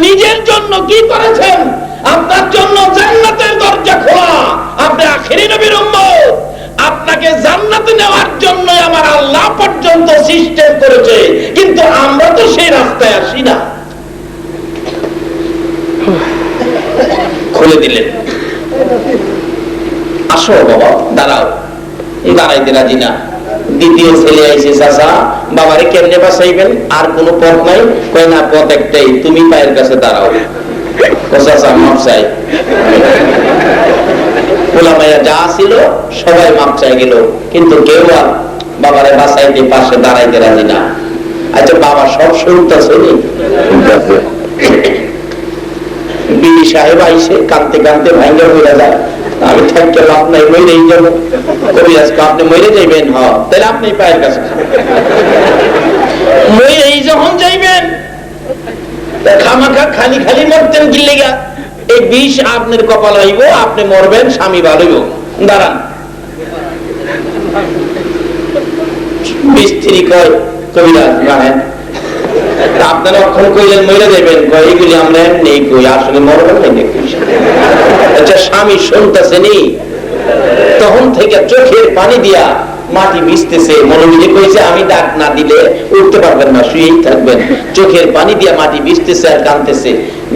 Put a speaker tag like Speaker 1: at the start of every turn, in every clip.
Speaker 1: নিজের জন্য কি করেছেন? আপনার জন্য জান্নাতের দরজা খোলা। আপনি আখেরি নবীর উম্মত। আপনাকে জান্নাতে নেওয়ার জন্য আমার আল্লাহ পর্যন্ত সিস্টেম করেছে। কিন্তু আমরা তো সেই রাস্তায় আসি না। খুলে দিলেন। আসো বাবা, দাঁড়াও। দাঁড়াইতে রাজি না। দ্বিতীয় ছেলে আইসে চাচা বাবারে কেমনে বাসাইবেন আর কোন পথ নাই? কয় না পথ একটাই তুমি পায়ের কাছে দাঁড়াও। ও চাচা মাপ চাই। পোলা মাইয়া যা ছিল সবাই মাপ চাই গেল। কিন্তু কেউ আর বাবারে বাসাইতে পাশে দাঁড়াইতে রাজি না। আচ্ছা বাবা সব শুনতেছে বিবি সাহেব আইসে কানতে কানতে ভাঙ্গা হয়ে যায়। আমি থাকতে লাভ নাই, মরেই যাব। কবি আজকে আপনি মরে যাইবেন, হ, তাহলে আপনি পায়ের কাছে। মরেই যখন যাইবেন খামাখা খালি খালি মরতেন এই বিষ আপনার কপাল হইব, আপনি মরবেন, স্বামী দাঁড়ান। মিস্ত্রি কয়, কবিরাজ আপনারা অক্ষণ কইলেন, মরে যাবেন কয় এগুলি আমরা এমনি কই, আসলে মরবেন আচ্ছা স্বামী শুনতেছে নি? তখন থেকে চোখের পানি দিয়া মাটি ভিজতেছে। মনোবিজে কইছে, আমি ডাক না দিলে উঠতে পারবেন না, শুয়েই থাকবেন। চোখের পানি দিয়া মাটি ভিজতেছে আর কানতেছে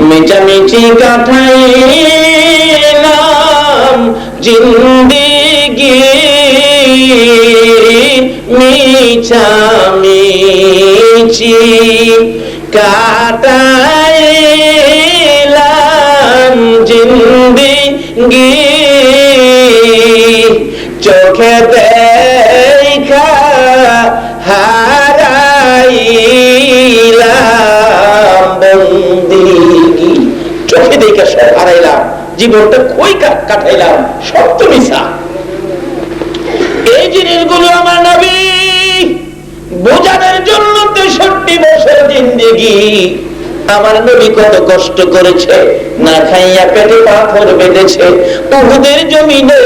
Speaker 1: মেচামেচি কাঠাইলাম জিন্দিগি মিছামিছি কাটাইলাম জিন্দিগি চোখে দেখা চোখে দেখে সব হারাইলাম, জীবনটা কই কাটাইলাম? সব তো মিশা এই জিনিসগুলো আমার নবী বোঝানোর জন্য তেষট্টি বছর জিন্দেগি। আমার নবী কত কষ্ট করেছে, না খাইয়া পেটে পাথর বেঁধেছে, উহুদের জমিনে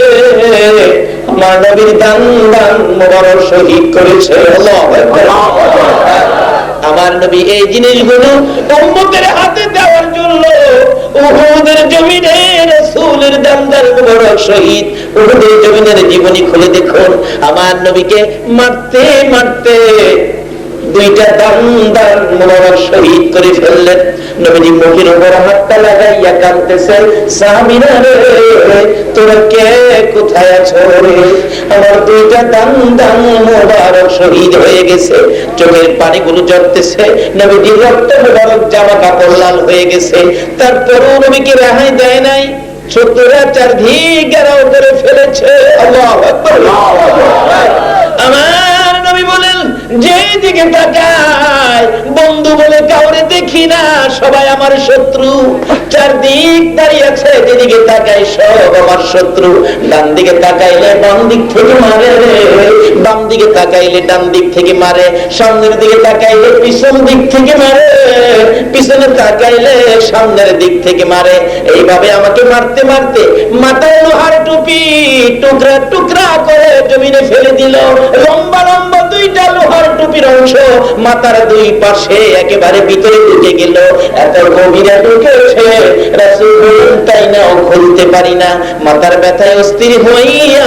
Speaker 1: আমার নবীর দান দান মোবারক শহীদ করেছে। আমার নবী এই জিনিসগুলো উম্মতের হাতে দেওয়ার জন্য উহুদের জমিনে রাসূলের দামদার মুবারক শহীদ, উহুদের জমিনের জীবনী খুলে দেখুন। আমার নবীকে মারতে মারতে দুইটা দাম মোবারক শহীদ করে ফেললেন। নবীজি মুখের উপর হাতটা লাগাইয়া কাঁদতেছেন সামিনা রে তোরা কে? কোথায় আছো রে? আমার দুইটা মোবারক শহীদ হয়ে গেছে। চোখের পানিগুলো জড়তেছে রক্ত মোবারক জামা কাপড় লাল হয়ে গেছে। তারপরও নবীকে রেহাই দেয় নাই। শত্রুরা চারদিক ঘেরাও করে ফেলেছে। আল্লাহু আমার যেদিকে তাকায় বন্ধু বলে কাউরে দেখি না, সবাই আমার শত্রু। চারদিক দাঁড়িয়ে আছে, যেদিকে তাকাই, সব আমার শত্রু। ডান দিকে তাকাইলে বাম দিক থেকে মারে। বাম দিকে তাকাইলে ডান দিক থেকে মারে। সামনের দিকে তাকাইলে পিছন দিক থেকে মারে। পিছনে তাকাইলে সামনের দিক থেকে মারে। এইভাবে আমাকে মারতে মারতে মাথায় লোহার টুপি, টুকরা টুকরা করে জমিনে ফেলে দিল। লম্বা লম্বা দুইটা লোহার টুপির অংশ মাথার দুই পাশে একেবারে ভিতরে ঢুকে গেল। এত গভীরে ঢুকেছে। তাই না খুলতে পারি না। মাথার ব্যথায় অস্থির হইয়া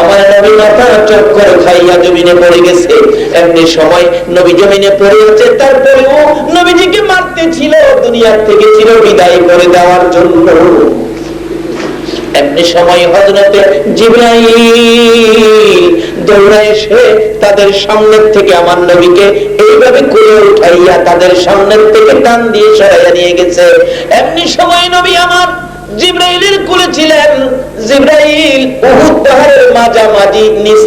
Speaker 1: আমার নবী মাথা চক্কর খাইয়া জমিনে পড়ে গেছে। এমনি সময় নবী জমিনে পড়ে আছে, তারপরেও নবীজিকে মারতে ছিল, দুনিয়ার থেকে চির বিদায় করে দেওয়ার জন্য। এমনি সময় হজরতে দৌড়ে এসে তাদের সামনের থেকে আমার নবীকে এইভাবে কুলে উঠাইয়া তাদের সামনের থেকে টান দিয়ে সরাইয়া নিয়ে গেছে। এমনি সময় নবী আমার ছিলেন। জিব্রাইল মাঝামাঝি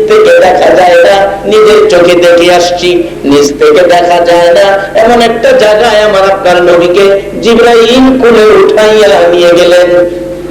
Speaker 1: থেকে দেখা যায় না, নিজের চোখে দেখে আসছি, নিচ থেকে দেখা যায় না। এমন একটা আমার নবীকে জিব্রাইল কুলে উঠাইয়া নিয়ে গেলেন।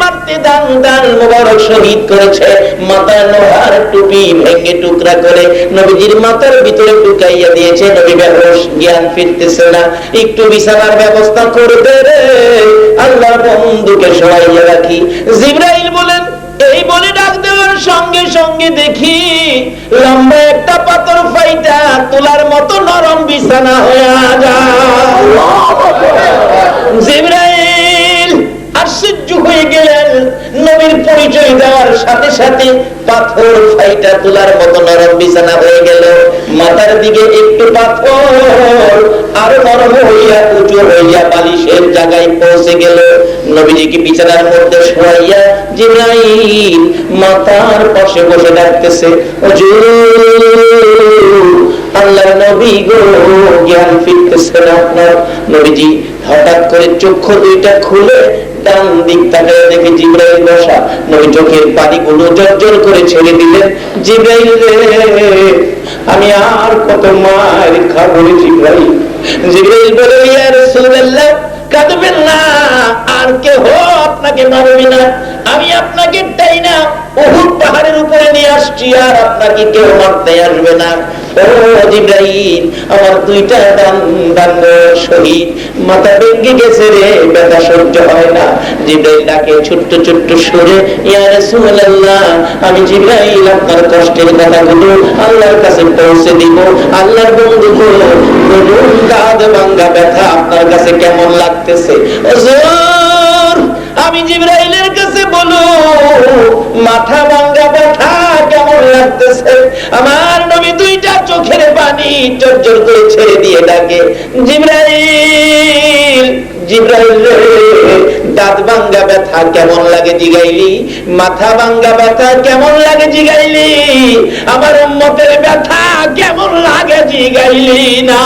Speaker 1: মারতে দান দান মোবারক শহীদ করেছে। মাথার লোহার টুপি ভেঙে টুকরা করে নবীজির মাথার ভিতরে ঢুকাইয়া দিয়েছে। নবী বেহস জ্ঞান ফিরতেছে না। একটু বিছানার ব্যবস্থা করে দে রে। আল্লাহ বন্ধুকে সরাইয়া রাখি। জিব্রাইল বলেন, এই বলে ডাক দেওয়ার সঙ্গে সঙ্গে দেখি লম্বা একটা পাথর ফাইটা সাথে পাথর ফাইটা তোলার মতো নরম বিছানা হয়ে গেল। মাথার দিকে একটু পাথর, আর নরম হইয়া উঁচু হইয়া বালিশের জায়গায় পৌঁছে গেল। নবীজিকে বিছানার মধ্যে শোয়াইয়া জিব্রাইল মাথার পাশে বসে ডাকতেছে আল্লাহ নবী গো, জ্ঞান ফিরতেছে না আপনার? নবীজি হঠাৎ করে চক্ষু দুইটা খুলে ডান দিক তাকায় দেখে জিব্রাইল বসা। নবী চোখের পানিগুলো জর্জর করে ছেড়ে দিলেন। জিব্রাইল রে আমি আর কত মার খাব জিব্রাইল? জিব্রাইল বলে, ইয়া রাসূলুল্লাহ, কাঁদবেন না। আর কেহ আপনাকে মারবি না। আমি আপনাকে তাই না। উহুদ পাহাড়ের উপরে নিয়ে আসছি, আর আপনাকে কেউ মারতে আসবে না। আপনার কষ্টের কথাগুলো আল্লাহর কাছে পৌঁছে দিব। আল্লাহর বন্ধু বলুন ব্যথা আপনার কাছে কেমন লাগতেছে? আমি জিব্রাইলের কাছে বলো, মাথা ভাঙ্গা ব্যথা কেমন লাগতেছে? আমার নবী দুইটা চোখের পানি চরচর করে ছেড়ে দিয়ে ডাকে, জিব্রাইল দাঁত ভাঙ্গা ব্যথা কেমন লাগে জিগাইলি? মাথা ভাঙ্গা ব্যথা কেমন লাগে জিগাইলি? আমার উম্মতের ব্যথা কেমন লাগে জিগাইলি? না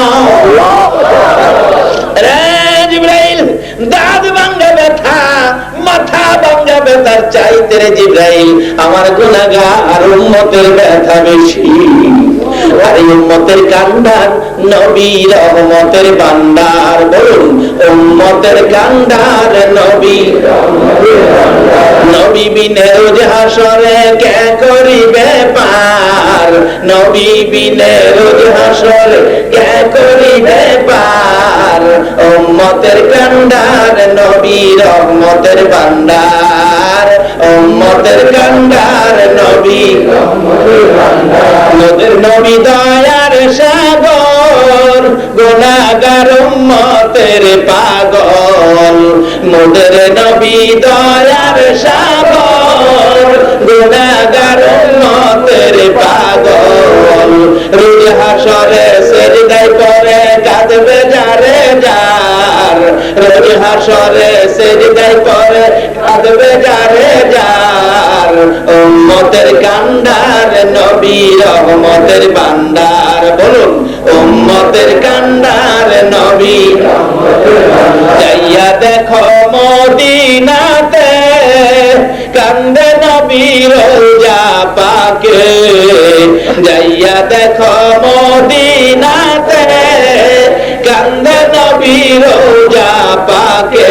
Speaker 1: মাথা ভাঙ্গা ব্যথার চাইতে রে জিব্রাইল। আমার গুনাহগার উম্মতের ব্যথা বেশি। আর উম্মতের কান্ডার নবী রহমতের বান্দার বলুন, উম্মতের কান্ডার নবী নবী বিনে রোজ হাসরে কে করিবে পার? নবী বিনে রোজ হাসরে কে করিবে পার? উম্মতের কান্ডার নবী রহমতের বান্দার উম্মতের কান্ডার নবী। নদের নবী দয়ার সাগর গুনাগার উম্মতের পাগল। মোদের নবী দয়ার সাগর গুনাগার উম্মতের পাগল। রোজ হাসরে সেজদাই করে কাঁদবে যারে যার। রোজ হাসরে সেজদাই করে কাঁদবে যারে যার উম্মতের কান্ডার নবী রহমতের বান্দার, বলুন, উম্মতের কান্ডার নবী যাইয়া দেখো মদিনাতে কান্দে নবী রোজা পাকে। যাইয়া দেখো মদিনাতে কান্দে নবী রোজা পাকে।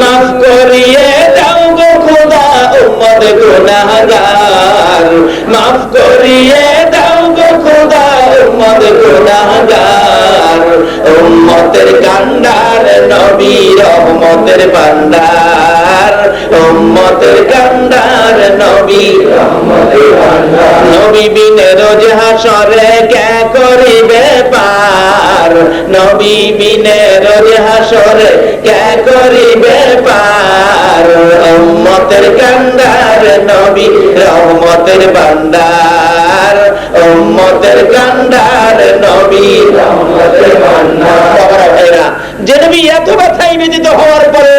Speaker 1: মাফ করিয়ে দাও গো খোদা উম্মত গুনাহগার। মাফ করিয়ে দাও গো খোদা উম্মত গুনাহগার। উম্মতের কান্ডার নবী রহমতের বান্দার উম্মতের কান্ডার নবী নবী বিনে রোজ হাসরে কে করিবে পার নবী বিনে হাসরে কে করিবে পার? উম্মতের কান্ডার নবী, রহমতের বান্দার। উম্মতের কান্ডার নবী, রহমতের বান্দার। যে নবী এত ব্যথায় বেদিত হওয়ার পরে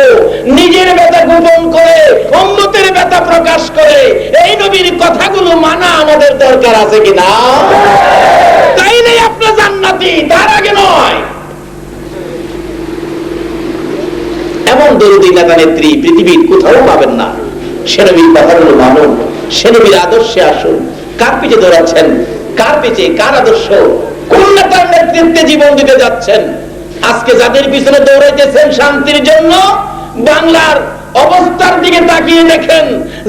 Speaker 1: নিজের ব্যথা গোপন করে, উম্মতের ব্যথা প্রকাশ করে, এই নবীর কথাগুলো মানা আমাদের দরকার আছে কিনা? আপনার তার আগে নয়। এমন দরুদি নেতা নেত্রী পৃথিবীর কোথাও পাবেন না। সে নবীর কথাগুলো মানুন সে নবীর আদর্শে আসুন। কার পিছে দৌড়াচ্ছেন? কার পিছে কার আদর্শ? কোন নেতার নেতৃত্বে জীবন দিতে যাচ্ছেন? আজকে যাদের পিছনে দৌড়াইতেছেন শান্তির জন্য, বাংলার অবস্থার দিকে তাকিয়ে দেখেন,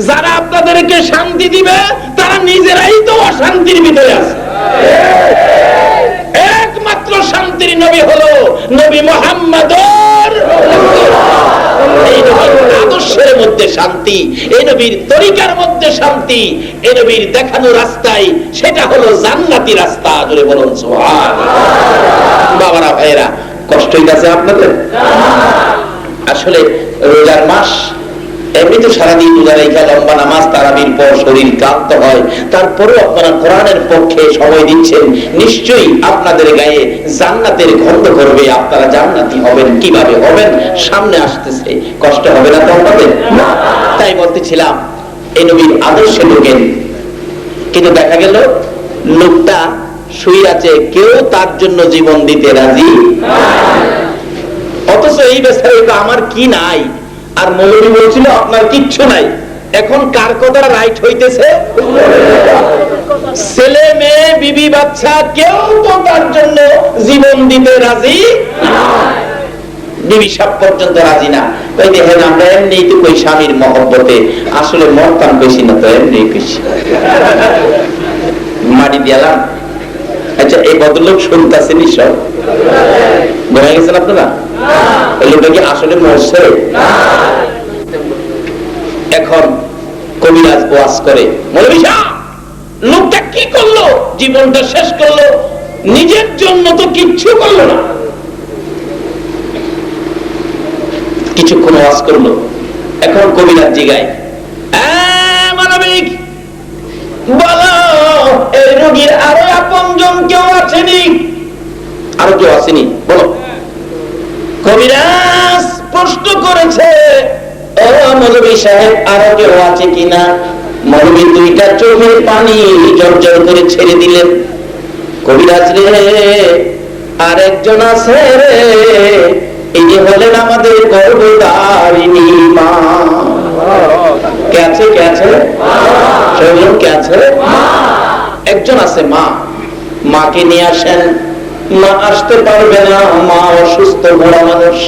Speaker 1: যারা আপনাদেরকে শান্তি দিবে, তারা নিজেরাই তো অশান্তির ভিতরে আছে। একমাত্র শান্তির নবী হলো নবী মোহাম্মদর এই নবীর আদর্শের মধ্যে শান্তি নবীর তরিকার মধ্যে শান্তি, এই নবীর দেখানো রাস্তায় সেটা হলো জান্নাতি রাস্তা জুড়ে বলুন বাবারা, ভাইয়েরা, কষ্ট হইতাছে আপনাদের? আসলে রোজার মাস এমনি তো সারাদিন রোজা রেখা লম্বা নামাজ, তারাবির পর শরীর ক্লান্ত হয়। তারপরেও আপনারা কোরআনের পক্ষে সময় দিচ্ছেন। নিশ্চয়ই আপনাদের গায়ে জান্নাতের গন্ধ করবে। আপনারা জান্নাতি হবেন, কীভাবে হবেন? সামনে আসতেছে। কষ্ট হবে না তো আপনাদের? তাই বলতেছিলাম, এ নবীর আদর্শে ঢোকেন। কিন্তু দেখা গেল, লোকটা শুয়ে আছে, কেউ তার জন্য জীবন দিতে রাজি। অথচ এই বেচারে আমার কি নাই? আর মৌলী বলছিল, আপনার কিচ্ছু নাই। এখন কার কথা রাইট হইতেছে? ছেলে, মেয়ে, বিবি, বাচ্চা, কেউ তো তার জন্য জীবন দিতে রাজি বিবি সাপ পর্যন্ত রাজি না। দেখেন, আমরা এমনি তো কই স্বামীর মহব্বতে। আসলে মরতাম বেশি না তো এমনি মাটি দিয়ালাম। আচ্ছা এই ভদ্রলোক শুনতেছেন সব। ঘুমাই গেছেন আপনারা? লোকটা কি আসলে মরছে এখন কবিরাজ করে লোকটা কি করল? জীবনটা শেষ করল নিজের জন্য তো কিচ্ছু করল না। কিছুক্ষণ ওয়াজ করল এখন কবিরাজ জিগায় "আহ, মানবিক বলো এই রোগীর আরও আপন কেউ আছেনি? আরও কেউ আসেনি কবিরাজ প্রশ্ন করেছে কিনা? মৌলবী দুইটা চোখের পানি জর্জর করে ছেড়ে দিলেন। কবিরাজ রে, আরেকজন আছে রে, এই যে হলেন আমাদের গর্ভদারিণী মা। কে আছে কে আছে? সবাই কে আছে? একজন আছে মা। মাকে নিয়ে আসেন। মা আসতে পারবে না, মা অসুস্থ, বড় মানুষ।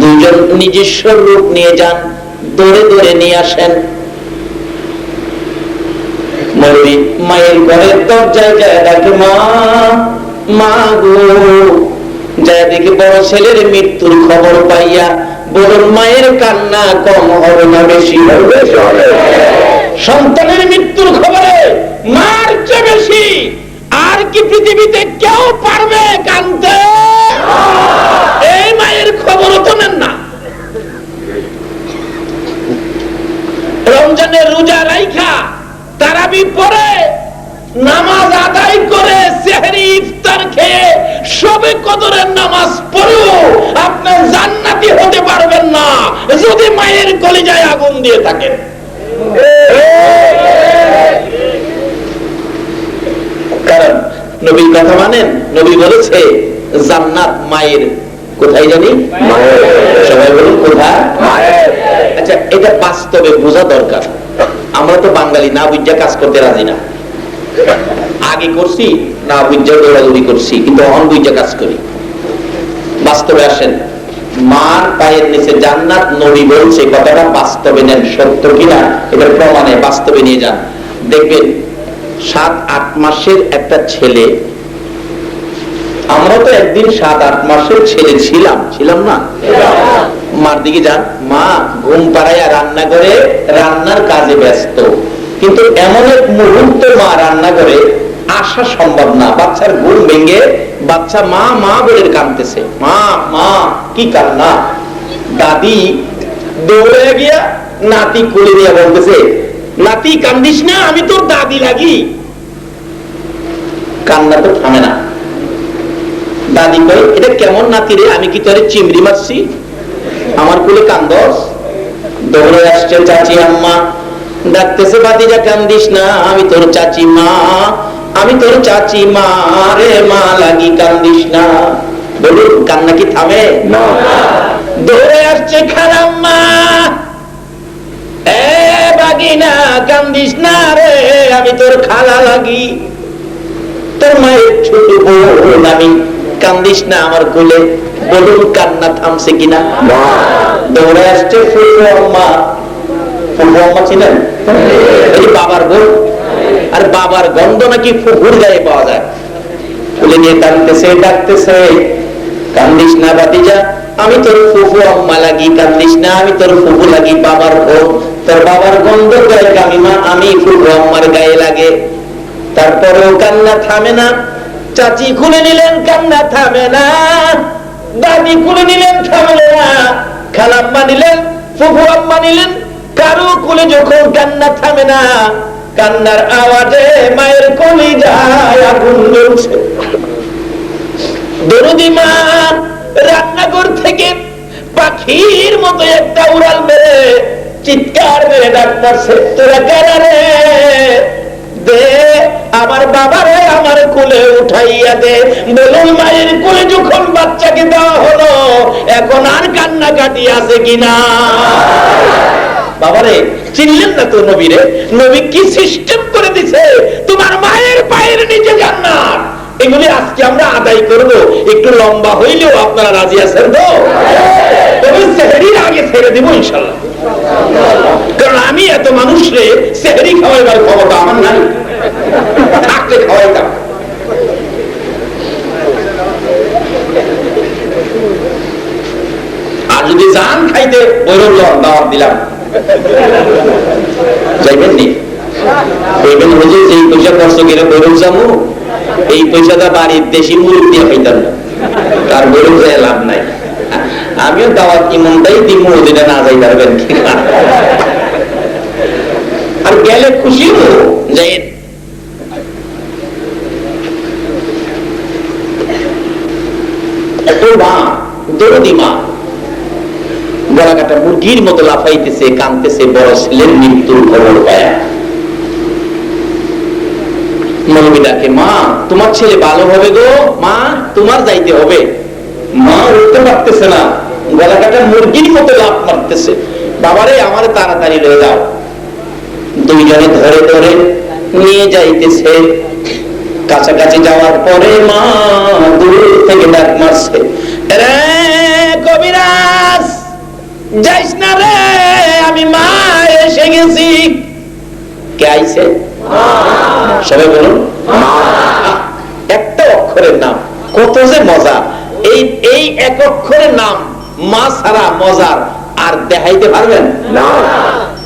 Speaker 1: দুজন নিজস্ব রূপ নিয়ে যান, দৌড়ে দৌড়ে নিয়ে আসেন। মায়ের ঘরের দরজায় যায় ডাকে, মা মা গো। যায় দেখি বড় ছেলের মৃত্যুর খবর পাইয়া বড় মায়ের কান্না কম হবে না বেশি হবে। সন্তানের মৃত্যুর খবরে মার পৃথিবীতে কেউ পারবে কানতে? এই মায়ের খবরও তো নেন না। রমজানের রোজা রাইখা, তারাবি পরে নামাজ আদায় করে সেহরি ইফতার খেয়ে সবে কদরের নামাজ পড়েও আপনি জান্নাতি হতে পারবেন না। যদি মায়ের কলিজায় আগুন দিয়ে থাকেন কারণ নবীর কথা মানেন? নবী বলেছে জান্নাত মায়ের। কোথায় জানি? সবাই বলুন কোথায়? আচ্ছা এটা বাস্তবে বোঝা দরকার। আমরা তো বাঙালি না বুঝা কাজ করতে রাজি না। আগে করছি না বুঝা দৌড়াদৌড়ি করছি কিন্তু অন বুঝা কাজ করি। বাস্তবে আসেন। মার পায়ের নিচে জান্নাত নবী বলছে কথাটা বাস্তবে নেন। সত্য কিনা? এটার প্রমাণে বাস্তবে নিয়ে যান। দেখবেন সাত, আট মাসের একটা ছেলে। আমরা তো একদিন সাত, আট মাসের ছেলে ছিলাম। ছিলাম না? মার দিকে যান। মা ঘুম পাড়াইয়া রান্না করে রান্নার কাজে ব্যস্ত। কিন্তু এমন এক মুহূর্ত মা রান্না করে আসা সম্ভব না। বাচ্চার ঘুম ভেঙে বাচ্চা মা মা বলে কাঁদতেছে। মা মা, কি কান্না? দাদি দৌড়ে গিয়া নাতি কুলে দিয়ে বলতেছে নাতি কান্দিস না আমি তোর দাদি লাগি। কান্না তো থামে না। দাদি কই এটা কেমন নাতি রে আমি কি তোরে চিমড়ি মারছি? আমার কুলে কান্দস? দৌড়ে আসছে চাচি আম্মা। ডাকতেছে বাদিরা কান্দিস না আমি তোর চাচি মা। আমি তোর চাচি মা রে মা লাগি কান্দিস না। বলুন কান্না কি থামে? দৌড়ে আসছে খারাম্মা এ বাগিনা কান্দিস না রে আমি তোর খালা লাগি। তোর মায়ের ছোট বোন আমি কান্দিস না আমার কোলে বলুন কান্না থামছে কিনা? দৌড়ে আসছে ফুফু আম্মা। ফুফু আম্মা ছিলেন? এই বাবার বোন আর বাবার গন্ধ নাকি ফুফুর গায়ে পাওয়া যায়। তুলে নিয়ে কাঁদতেছে ডাকতেছে কান্দিস না বাতিজা আমি তোর ফুফু আম্মা লাগি কান্দিস না আমি তোর ফুফু লাগি বাবার বোন তোর বাবার গন্ধ গায়ে কামিমা আমি ফুফু আম্মার গায়ে লাগে। তারপরেও কান্না থামে না। চাচি খুলে নিলেন, কান্না থামে না। দাদি খুলে নিলেন, থামে না। খালাম্মা নিলেন, ফুফু আম্মা নিলেন, কারও কুলে যখন কান্না থামে না, কান্নার আওয়াজে মায়ের কলি যায়, আগুন জ্বলছে। দরদি মা, রান্নাঘর থেকে পাখির মতো একটা উড়াল মেরে চিৎকার মেরে তোরা দে, আমার বাবারে আমার কোলে উঠাইয়া দে। মায়ের কোলে যখন বাচ্চাকে দেওয়া হলো, এখন আর কান্না কাটি আছে কিনা? বাবারে, চিনলেন না তো নবীরে? নবী কি সিস্টেম করে দিছে? তোমার মায়ের পায়ের নিচে জান্নাত। এগুলি আজকে আমরা আদায় করব। একটু লম্বা হইলেও আপনারা রাজি আছেন তো? তবে সেহরির আগে ছেড়ে দিব ইনশাল্লাহ। কারণ আমি এত মানুষরে সেহরি খাওয়াইবার ক্ষমতা আমার নাই। থাকলে খাওয়াইতাম। আর যদি জান খাইতে বৈরব দাওয়াত দিলাম। এই পয়সা খরচ করে বৈরব যাব, এই পয়সাটা বাড়ির দেশি মুরগ দিয়ে খাইতাম না। তার বৈরব যায় লাভ নাই। আমিও দাওয়াত ইমনটাই দিব ওদিনে না যাই পারবেন আর গেলে খুশি যাই মা তোমার ছেলে ভালো হবে মা, তোমার যাইতে হবে। মা উঠতে পারতেছে না। গলাকাটা মুরগির মতো লাফ মারতেছে। বাবারে, আমার তাড়াতাড়ি লয়ে যাও। দুইজনে ধরে ধরে নিয়ে যাইতেছে। কাছাকাছি যাওয়ার পরে মা দূর থেকে ডাক মারছে, রে কবিরাজ, যাইস না রে, আমি মা এসে গেছি। কে আইছে? সবাই বলুন। একটা অক্ষরের নাম, কত যে মজা। এই এই এক অক্ষরের নাম মা ছাড়া মজার আর দেখাইতে পারবেন? না।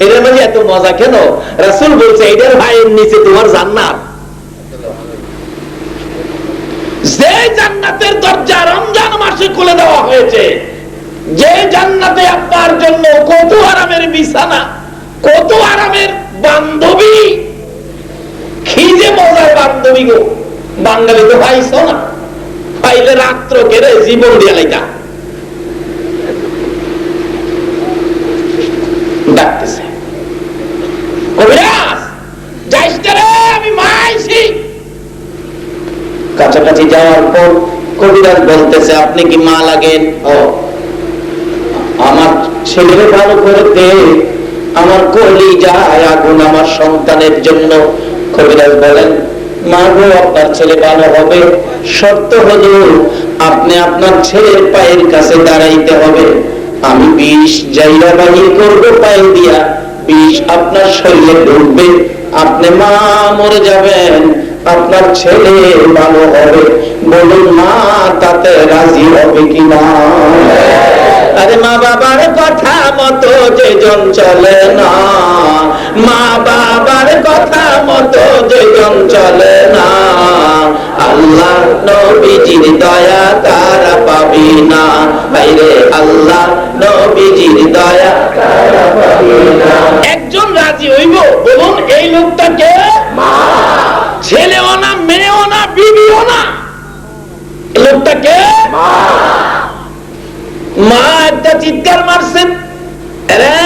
Speaker 1: এটার মাঝে এত মজা কেন? রাসুল বলছে এটার ভাইয়ের নিচে তোমার জান্নাত। যে জান্নাতের দরজা রমজান মাসে খুলে দেওয়া হয়েছে যে জান্নাতে আপনার জন্য কত আরামের বিছানা কত আরামের বান্ধবী খিজে মজার বান্ধবী গো। বাঙালি তো পাইছ না। পাইলে রাত্র কেড়ে জীবন দিয়ে লাইতা। ডাকতেছে। কাছাকাছি যাওয়ার পর কবিরাজ বলতেছে, আপনি কি মা লাগেন? ও, আমার ছেলে ভালো করে দে। আমার কলি যায় আগুন আমার সন্তানের জন্য। কবিরাজ বলেন, মা গো, আপনার ছেলে ভালো হবে। শর্ত হলো, আপনি আপনার ছেলের পায়ের কাছে দাঁড়াইতে হবে। আমি বিষ জাইরা বাহির করব পায়ে দিয়া। বিষ আপনার শরীরে ঢুকবে, আপনি মা মরে যাবেন। আপনার ছেলে ভালো হবে, বলুন মা, তাতে রাজি হবে কি না আরে মা বাবার কথা মতো যেজন চলে না। মা বাবার কথা মতো যেজন চলে না। আল্লাহ নবীজির দয়া তারা পাবি না। বাইরে আল্লাহ নবীজির দয়া তারা পাবি না। একজন রাজি হইব, বলুন এই লোকটাকে ছেলেও না, মেয়েও না, বিবিও না। লোকটাকে মা। একটা চিৎকার মারছেন। রে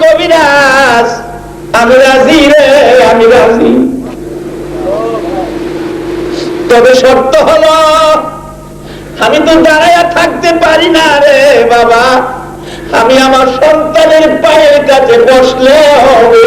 Speaker 1: কবিরাজ, আমি রাজি রে, আমি রাজি। তবে শর্ত হলো, আমি তো দাঁড়াইয়া থাকতে পারি না রে বাবা। আমি আমার সন্তানের পায়ের কাছে বসলে হবে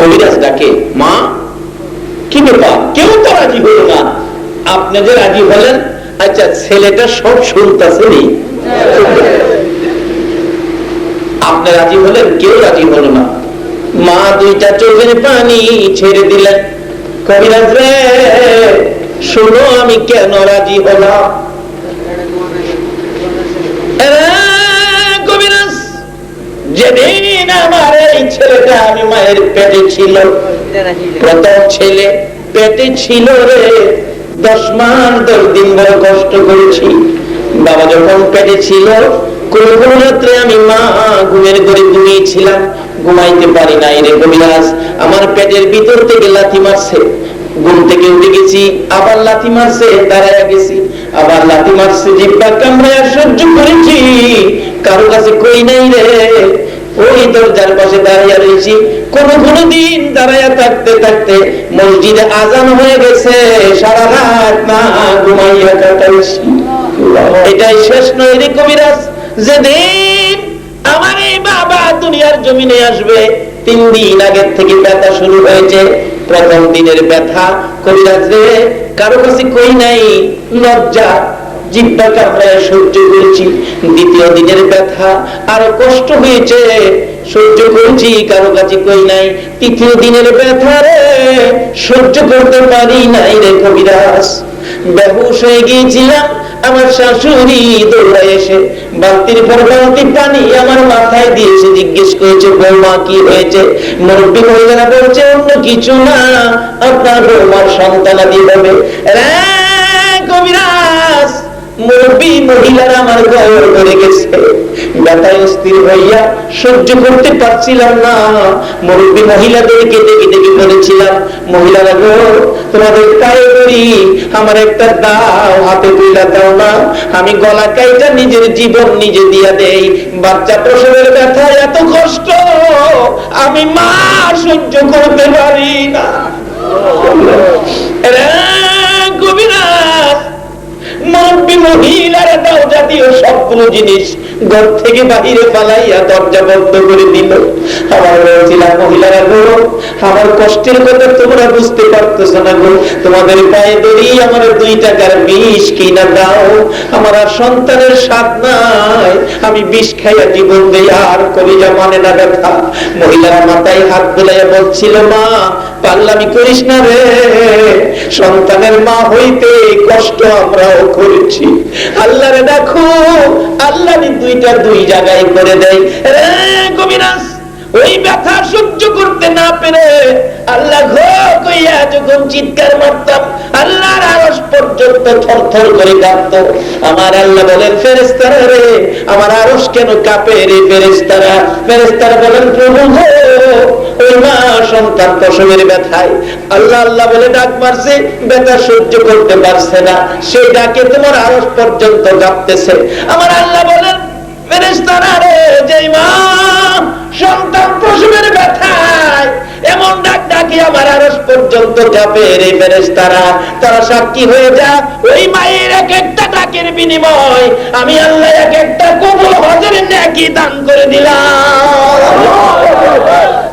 Speaker 1: কবিরাজ ডাকে, মা, কি ব্যাপার? কেউ তো রাজি হলো না। আপনি যে রাজি হলেন আচ্ছা ছেলেটা সব শুনতেছে নি? আপনি রাজি হলেন, কেউ রাজি হলো না। মা দুইটা চোখের পানি ছেড়ে দিলেন। কবিরাজ রে, শোনো আমি কেন রাজি হলাম? যেদিন আমার এই ছেলেটা আমি মায়ের পেটে ছিল, প্রথম ছেলে পেটে ছিল রে। দশ মাস দশ দিন বড় কষ্ট করেছি। বাবা যখন পেটে ছিল রাত্রে আমি মা ঘুমের ঘরে ঘুমিয়েছিলাম। ঘুমাইতে পারি নাই রে কবিরাজ। আমার পেটের ভিতর থেকে লাথি মারছে। ঘুম থেকে উঠে গেছি, আবার লাথি মারছে, দাঁড়ায় গেছি, আবার লাথি মারছে, জিব্বা কামড়ায় সহ্য করেছি, কারও কাছে কই নাই রে, ওই পাশে রয়েছি দিন দাঁড়াইয়া থাকতে থাকতে মসজিদে আজান হয়ে গেছে, সারা রাত না ঘুমাইয়া কাটাইছি। এটাই শেষ নয় রে কবিরাজ, যেদিন আমার এই বাবা দুনিয়ার জমিনে আসবে, তিন দিন আগের থেকে ব্যথা শুরু হয়েছে প্রথম দিনের ব্যথা কবিরাজ রে কারও কাছে কই নাই? লজ্জা। কামড়ায় সহ্য করেছি। দ্বিতীয় দিনের ব্যথা, আরও কষ্ট হয়েছে। সহ্য করেছি, কারও কাছে কই নাই। তৃতীয় দিনের ব্যথা রে, সহ্য করতে পারি নাই রে কবিরাজ। বেহুশ হয়ে গিয়েছিলাম। আমার শাশুড়ি দৌড়ে এসে বালতির পর বালতি পানি আমার মাথায় দিয়েছে, জিজ্ঞেস করেছে, বৌমা, কি হয়েছে? মুরব্বী মহিলারা বলছে, অন্য কিছু না। আপনার বৌমার সন্তানাদি হবে। রে কবিরাজ! মহিলারা আমার গেছে। ব্যথায় অস্থির হইয়া সহ্য করতে পারছিলাম না। মুরব্বী মহিলাদেরকে দেখে দেখে বলেছিলাম মহিলারা গো, তোমাদের আমার একটা দাও, হাতে তুইলা দাও না। আমি গলা কাইটা নিজের জীবন নিজে দিয়া দেই। বাচ্চা প্রসবের ব্যথা এত কষ্ট, আমি মা সহ্য করতে পারি না। মুরব্বী মহিলারা কষ্টের কথা তোমরা বুঝতে পারতেছ না গো। তোমাদের পায়ে ধরি আমার দুই টাকার বিষ কিনা দাও। আমার আর সন্তানের স্বাদ নাই। আমি বিষ খাইয়া জীবন দেই, আর কলিজা মানে না ব্যথা। মহিলারা মাথায় হাত বুলাইয়া বলছিল, মা পাল্লামি করিস না রে। সন্তানের মা হইতে কষ্ট আমরাও করেছি। আল্লাহরে দেখো, আল্লাহ দুইটা দুই জায়গায় করে দেয় রে কবিরাজ ওই ব্যথা সহ্য করতে না পেরে আল্লাহ যখন চিৎকার মারতাম, আল্লাহর আরস পর্যন্ত থরথর করে কাঁপতো। আমার আল্লাহ বলেন ফেরেস্তারা রে, আমার আরস কেন কাঁপে রে ফেরেস্তারা ফেরেস্তারা বলেন, প্রভু ওই মা সন্তান প্রসবের ব্যথায়। আল্লাহ আল্লাহ বলে, ডাক মারছে, ব্যথা সহ্য করতে পারছে না। সেই ডাকে, তোমার আরস পর্যন্ত আমার আল্লাহ বলেন সাক্ষী হয়ে যা, ওই মায়ের এক একটা ডাকের বিনিময় আমি আল্লাহ এক একটা কবুল হজের নাকি দান করে দিলাম।